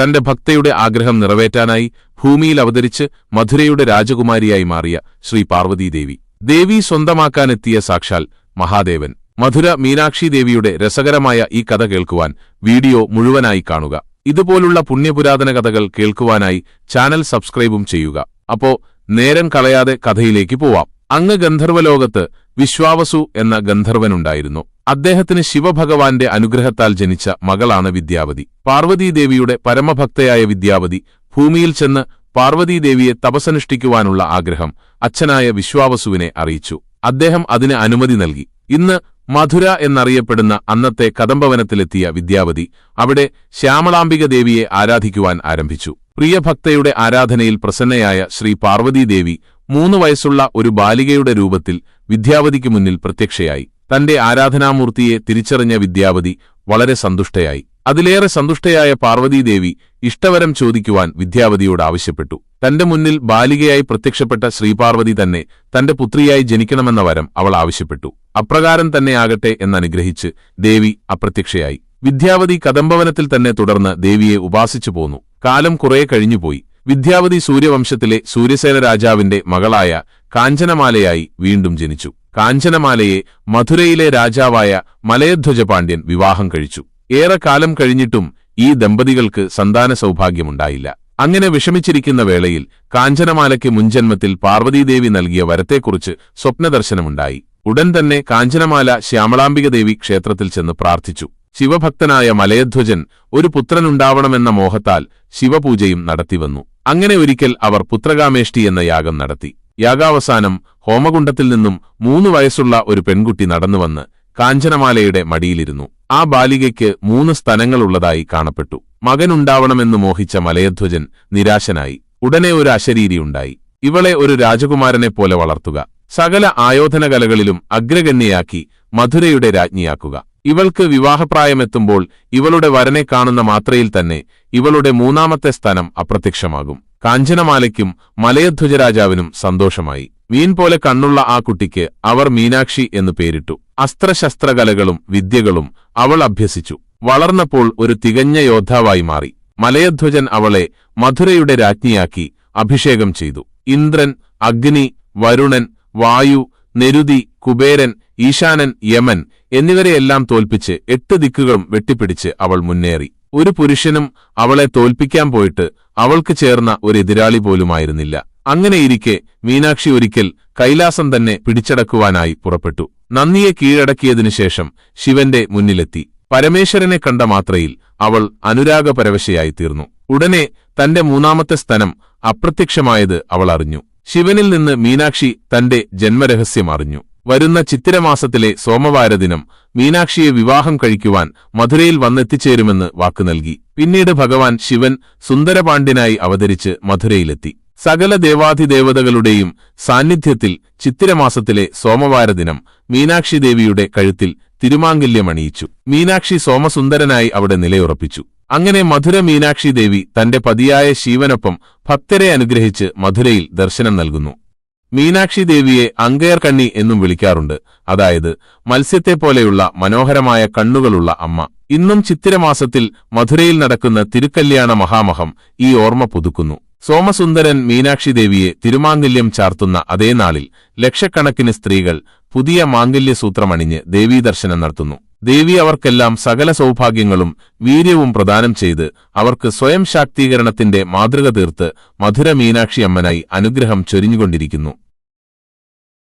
തന്റെ ഭക്തയുടെ ആഗ്രഹം നിറവേറ്റാനായി ഭൂമിയിൽ അവതരിച്ച് മധുരയുടെ രാജകുമാരിയായി മാറിയ ശ്രീ പാർവതീദേവി. ദേവി സ്വന്തമാക്കാനെത്തിയ സാക്ഷാൽ മഹാദേവൻ. മധുര മീനാക്ഷി ദേവിയുടെ രസകരമായ ഈ കഥ കേൾക്കുവാൻ വീഡിയോ മുഴുവനായി കാണുക. ഇതുപോലുള്ള പുണ്യപുരാതന കഥകൾ കേൾക്കുവാനായി ചാനൽ സബ്സ്ക്രൈബും ചെയ്യുക. അപ്പോ നേരം കളയാതെ കഥയിലേക്ക് പോവാം. അങ്ങ് ഗന്ധർവലോകത്ത് വിശ്വാവസു എന്ന ഗന്ധർവനുണ്ടായിരുന്നു. അദ്ദേഹത്തിന് ശിവഭഗവാന്റെ അനുഗ്രഹത്താൽ ജനിച്ച മകളാണ് വിദ്യാവതി. പാർവതീദേവിയുടെ പരമഭക്തയായ വിദ്യാവതി ഭൂമിയിൽ ചെന്ന് പാർവതീദേവിയെ തപസനുഷ്ഠിക്കുവാനുള്ള ആഗ്രഹം അച്ഛനായ വിശ്വാവസുവിനെ അറിയിച്ചു. അദ്ദേഹം അതിന് അനുമതി നൽകി. ഇന്ന് മധുര എന്നറിയപ്പെടുന്ന അന്നത്തെ കദംബവനത്തിലെത്തിയ വിദ്യാവതി അവിടെ ശ്യാമളാംബിക ദേവിയെ ആരാധിക്കുവാൻ ആരംഭിച്ചു. പ്രിയഭക്തയുടെ ആരാധനയിൽ പ്രസന്നയായ ശ്രീ പാർവതീദേവി മൂന്ന് വയസ്സുള്ള ഒരു ബാലികയുടെ രൂപത്തിൽ വിദ്യാവതിക്ക് മുന്നിൽ പ്രത്യക്ഷയായി. തന്റെ ആരാധനാമൂർത്തിയെ തിരിച്ചറിഞ്ഞ വിദ്യാപതി വളരെ സന്തുഷ്ടയായി. അതിലേറെ സന്തുഷ്ടയായ പാർവതീദേവി ഇഷ്ടവരം ചോദിക്കുവാൻ വിദ്യാപതിയോട് ആവശ്യപ്പെട്ടു. തന്റെ മുന്നിൽ ബാലികയായി പ്രത്യക്ഷപ്പെട്ട ശ്രീപാർവതി തന്നെ തന്റെ പുത്രിയായി ജനിക്കണമെന്ന വരം അവൾ ആവശ്യപ്പെട്ടു. അപ്രകാരം തന്നെയാകട്ടെ എന്നനുഗ്രഹിച്ച് ദേവി അപ്രത്യക്ഷയായി. വിദ്യാവതി കദംബവനത്തിൽ തന്നെ തുടർന്ന് ദേവിയെ ഉപാസിച്ചു പോന്നു. കാലം കുറേ കഴിഞ്ഞുപോയി. വിദ്യാവതി സൂര്യവംശത്തിലെ സൂര്യസേന രാജാവിന്റെ മകളായ കാഞ്ചനമാലയായി വീണ്ടും ജനിച്ചു. കാഞ്ചനമാലയെ മധുരയിലെ രാജാവായ മലയധ്വജ പാണ്ഡ്യൻ വിവാഹം കഴിച്ചു. ഏറെ കാലം കഴിഞ്ഞിട്ടും ഈ ദമ്പതികൾക്ക് സന്താന സൗഭാഗ്യമുണ്ടായില്ല. അങ്ങനെ വിഷമിച്ചിരിക്കുന്ന വേളയിൽ കാഞ്ചനമാലയ്ക്ക് മുൻജന്മത്തിൽ പാർവതീദേവി നൽകിയ വരത്തെക്കുറിച്ച് സ്വപ്നദർശനമുണ്ടായി. ഉടൻ തന്നെ കാഞ്ചനമാല ശ്യാമളാംബികദേവി ക്ഷേത്രത്തിൽ ചെന്ന് പ്രാർത്ഥിച്ചു. ശിവഭക്തനായ മലയധ്വജൻ ഒരു പുത്രനുണ്ടാവണമെന്ന മോഹത്താൽ ശിവപൂജയും നടത്തിവന്നു. അങ്ങനെ ഒരിക്കൽ അവർ പുത്രകാമേഷ്ടി എന്ന യാഗം നടത്തി. യാഗാവസാനം ഹോമകുണ്ടത്തിൽ നിന്നും മൂന്നു വയസ്സുള്ള ഒരു പെൺകുട്ടി നടന്നുവന്ന് കാഞ്ചനമാലയുടെ മടിയിലിരുന്നു. ആ ബാലികയ്ക്ക് മൂന്ന് സ്ഥലങ്ങളുള്ളതായി കാണപ്പെട്ടു. മകനുണ്ടാവണമെന്ന് മോഹിച്ച മലയധ്വജൻ നിരാശനായി. ഉടനെ ഒരു അശരീരിയുണ്ടായി. ഇവളെ ഒരു രാജകുമാരനെ പോലെ വളർത്തുക. സകല ആയോധനകലകളിലും അഗ്രഗണ്യയാക്കി മധുരയുടെ രാജ്ഞിയാക്കുക. ഇവൾക്ക് വിവാഹപ്രായമെത്തുമ്പോൾ ഇവളുടെ വരനെ കാണുന്ന മാത്രയിൽ തന്നെ ഇവളുടെ മൂന്നാമത്തെ സ്ഥലം അപ്രത്യക്ഷമാകും. കാഞ്ചനമാലയ്ക്കും മലയധ്വജരാജാവിനും സന്തോഷമായി. മീൻ പോലെ കണ്ണുള്ള ആ കുട്ടിക്ക് അവർ മീനാക്ഷി എന്നു പേരിട്ടു. അസ്ത്രശസ്ത്രകലകളും വിദ്യകളും അവൾ അഭ്യസിച്ചു. വളർന്നപ്പോൾ ഒരു തികഞ്ഞ യോദ്ധാവായി മാറി. മലയധ്വജൻ അവളെ മധുരയുടെ രാജ്ഞിയാക്കി അഭിഷേകം ചെയ്തു. ഇന്ദ്രൻ അഗ്നി വരുണൻ വായു നെരുതി കുബേരൻ ഈശാനൻ യമൻ എന്നിവരെയെല്ലാം തോൽപ്പിച്ച് എട്ട് ദിക്കുകളും വെട്ടിപ്പിടിച്ച് അവൾ മുന്നേറി. ഒരു പുരുഷനും അവളെ തോൽപ്പിക്കാൻ പോയിട്ട് അവൾക്ക് ചേർന്ന ഒരു എതിരാളി പോലുമായിരുന്നില്ല. അങ്ങനെയിരിക്കെ മീനാക്ഷി ഒരിക്കൽ കൈലാസം തന്നെ പിടിച്ചടക്കുവാനായി പുറപ്പെട്ടു. നന്ദിയെ കീഴടക്കിയതിനു ശേഷം ശിവന്റെ മുന്നിലെത്തി. പരമേശ്വരനെ കണ്ട മാത്രയിൽ അവൾ അനുരാഗപരവശയായി തീർന്നു ഉടനെ തന്റെ മൂന്നാമത്തെ സ്ഥലം അപ്രത്യക്ഷമായത് അവൾ അറിഞ്ഞു. ശിവനിൽ നിന്ന് മീനാക്ഷി തന്റെ ജന്മരഹസ്യം അറിഞ്ഞു. വരുന്ന ചിത്തിരമാസത്തിലെ സോമവാരദിനം മീനാക്ഷിയെ വിവാഹം കഴിക്കുവാൻ മധുരയിൽ വന്നെത്തിച്ചേരുമെന്ന് വാക്കു നൽകി. പിന്നീട് ഭഗവാൻ ശിവൻ സുന്ദരപാണ്ഡ്യനായി അവതരിച്ച് മധുരയിലെത്തി. സകല ദേവാധിദേവതകളുടെയും സാന്നിധ്യത്തിൽ ചിത്തിരമാസത്തിലെ സോമവാര ദിനം മീനാക്ഷി ദേവിയുടെ കഴുത്തിൽ തിരുമാംഗല്യമണിയിച്ചു. മീനാക്ഷി സോമസുന്ദരനായി അവിടെ നിലയുറപ്പിച്ചു. അങ്ങനെ മധുര മീനാക്ഷി ദേവി തന്റെ പതിയായ ശിവനൊപ്പം ഭക്തരെ അനുഗ്രഹിച്ച് മധുരയിൽ ദർശനം നൽകുന്നു. മീനാക്ഷി ദേവിയെ അങ്കയർ കണ്ണി എന്നും വിളിക്കാറുണ്ട്. അതായത് മത്സ്യത്തെപ്പോലെയുള്ള മനോഹരമായ കണ്ണുകളുള്ള അമ്മ. ഇന്നും ചിത്തിരമാസത്തിൽ മധുരയിൽ നടക്കുന്ന തിരുക്കല്യാണ മഹാമഹം ഈ ഓർമ്മ പുതുക്കുന്നു. സോമസുന്ദരൻ മീനാക്ഷി ദേവിയെ തിരുമാംഗല്യം ചാർത്തുന്ന അതേ നാളിൽ ലക്ഷക്കണക്കിന് സ്ത്രീകൾ പുതിയ മാംഗല്യസൂത്രമണിഞ്ഞ് ദേവീദർശനം നടത്തുന്നു. ദേവി അവർക്കെല്ലാം സകല സൗഭാഗ്യങ്ങളും വീര്യവും പ്രദാനം ചെയ്ത് അവർക്ക് സ്വയം ശാക്തീകരണത്തിന്റെ മാതൃക തീർത്ത് മധുര മീനാക്ഷി അമ്മനായി അനുഗ്രഹം ചൊരിഞ്ഞുകൊണ്ടിരിക്കുന്നു.